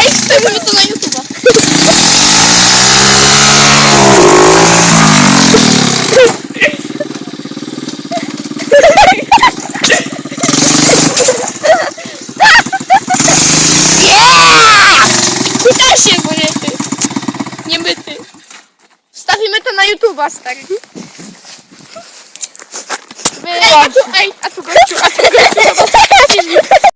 Ej, to na YouTube'a. Się, bo nie ty. Nie my ty. Wstawimy to na YouTube'a, stary. Ej, a tu, ej, a tu gościu, a tu.